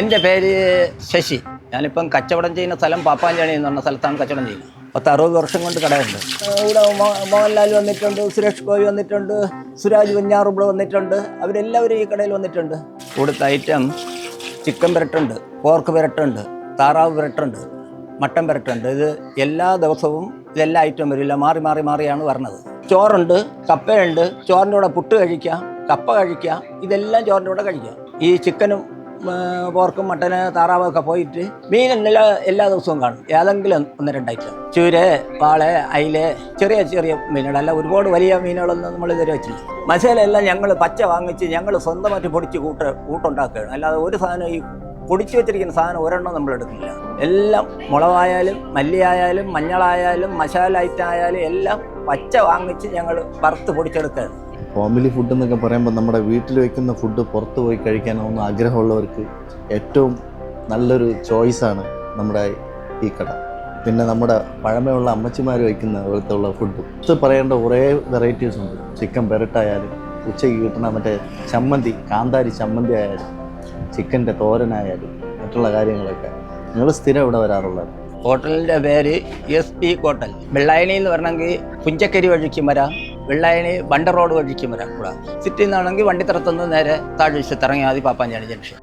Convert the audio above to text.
എന്റെ പേര് ശശി. ഞാനിപ്പം കച്ചവടം ചെയ്യുന്ന സ്ഥലം പാപ്പാഞ്ചാണി എന്ന് പറഞ്ഞ സ്ഥലത്താണ് കച്ചവടം ചെയ്യുന്നത്. പത്ത് അറുപത് വർഷം കൊണ്ട് കടയുണ്ട്. ഇവിടെ മോഹൻലാൽ വന്നിട്ടുണ്ട് സുരേഷ് ഗോപി വന്നിട്ടുണ്ട് സുരാജ് വെഞ്ഞാറ് ഇവിടെ വന്നിട്ടുണ്ട്. അവരെല്ലാവരും ഈ കടയിൽ വന്നിട്ടുണ്ട്. ഇവിടുത്തെ ഐറ്റം ചിക്കൻ പെരട്ടുണ്ട് പോർക്ക് പെരട്ടുണ്ട് താറാവ് പെരട്ടുണ്ട് മട്ടൻ പെരട്ടുണ്ട്. ഇത് എല്ലാ ദിവസവും ഇതെല്ലാ ഐറ്റം വരില്ല മാറി മാറി മാറിയാണ് വരണത്. ചോറുണ്ട് കപ്പയുണ്ട്. ചോറിന്റെ കൂടെ പുട്ട് കഴിക്കാം കപ്പ കഴിക്കാം. ഇതെല്ലാം ചോറിന്റെ കൂടെ കഴിക്കാം. ഈ ചിക്കനും പോർക്കും മട്ടന് താറാവൊക്കെ പോയിട്ട് മീൻ എല്ലാ എല്ലാ ദിവസവും കാണും. ഏതെങ്കിലും ഒന്ന് രണ്ടായിട്ട്. ചൂര് വാൾ അയിൽ ചെറിയ ചെറിയ മീനുകൾ. അല്ല ഒരുപാട് വലിയ മീനുകളൊന്നും നമ്മൾ ഇതുവരെ വെച്ചില്ല മസാല എല്ലാം ഞങ്ങൾ പച്ച വാങ്ങിച്ച് ഞങ്ങൾ സ്വന്തമായിട്ട് പൊടിച്ച് കൂട്ട് കൂട്ടുണ്ടാക്കുകയാണ്. അല്ലാതെ ഒരു സാധനം ഈ പൊടിച്ചു വെച്ചിരിക്കുന്ന സാധനം ഒരെണ്ണം നമ്മൾ എടുക്കില്ല എല്ലാം മുളകായാലും മല്ലിയായാലും മഞ്ഞളായാലും മസാല ആയാലും എല്ലാം പച്ച വാങ്ങിച്ച് ഞങ്ങൾ വറുത്ത് പൊടിച്ചെടുക്കുകയാണ്. ഫാമിലി ഫുഡ് എന്നൊക്കെ പറയുമ്പോൾ നമ്മുടെ വീട്ടിൽ വെക്കുന്ന ഫുഡ് പുറത്ത് പോയി കഴിക്കാനൊന്നും ആഗ്രഹമുള്ളവർക്ക് ഏറ്റവും നല്ലൊരു ചോയ്സാണ് നമ്മുടെ ഈ കട. പിന്നെ നമ്മുടെ പഴമയുള്ള അമ്മച്ചിമാർ വയ്ക്കുന്ന ഉള്ള ഫുഡ് ഇത് പറയേണ്ട കുറേ വെറൈറ്റീസ് ഉണ്ട്. ചിക്കൻ പെരട്ടായാലും ഉച്ചയ്ക്ക് കിട്ടുന്ന മറ്റേ ചമ്മന്തി കാന്താരി ചമ്മന്തി ആയാലും. ചിക്കന്റെ തോരനായാലും മറ്റുള്ള കാര്യങ്ങളൊക്കെ. നിങ്ങൾ സ്ഥിരം ഇവിടെ വരാറുള്ളത്? ഹോട്ടലിന്റെ പേര് എസ് പി ഹോട്ടൽ. വെള്ളായണി എന്ന് പറഞ്ഞെങ്കിൽ പുഞ്ചക്കരി വഴിക്കും വരാം വെള്ളായണി ബണ്ട റോഡ് വഴിക്കും വരാം കൂടാ. സിറ്റിയിൽ നിന്നാണെങ്കിൽ വണ്ടിത്തറത്തുനിന്ന് നേരെ താഴ്ച ഇറങ്ങിയാൽ മതി പാപ്പാഞ്ചാണി ജംഗ്ഷൻ